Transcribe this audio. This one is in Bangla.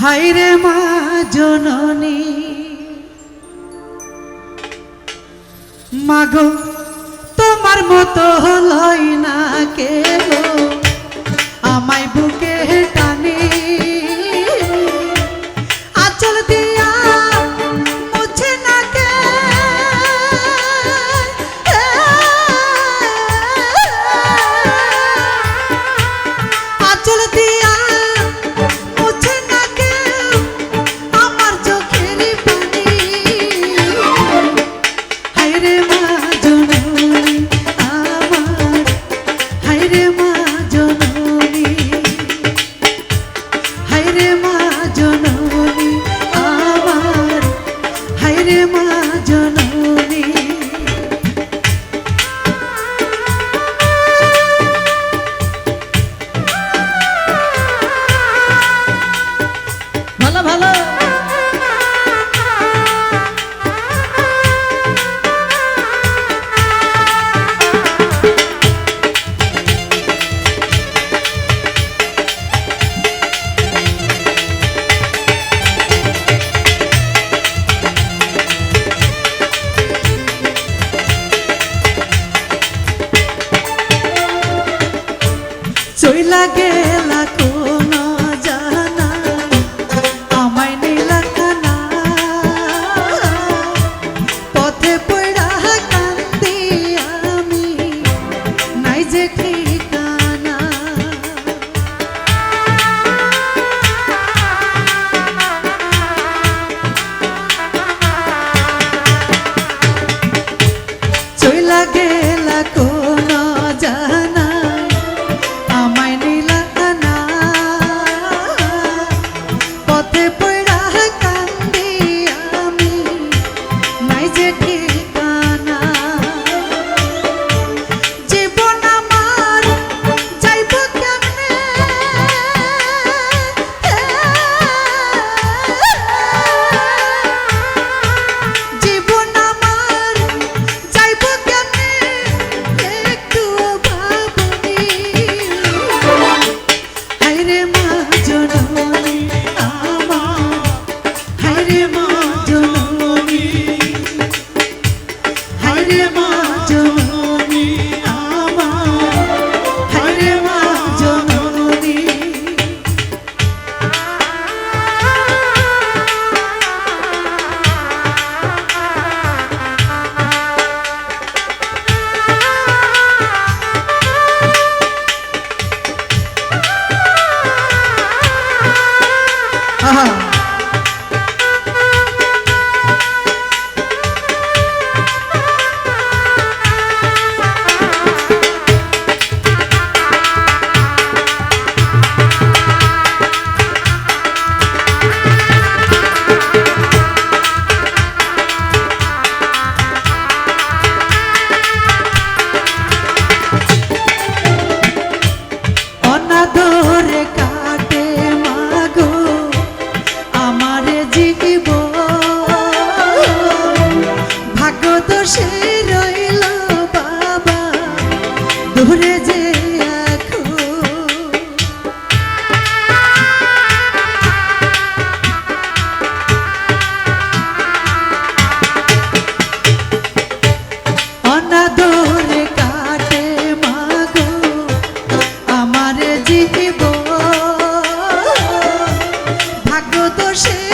হাইরে মা জননী। মাগো তোমার মতো হলাই না কেউ লাগে লাকু him দোষে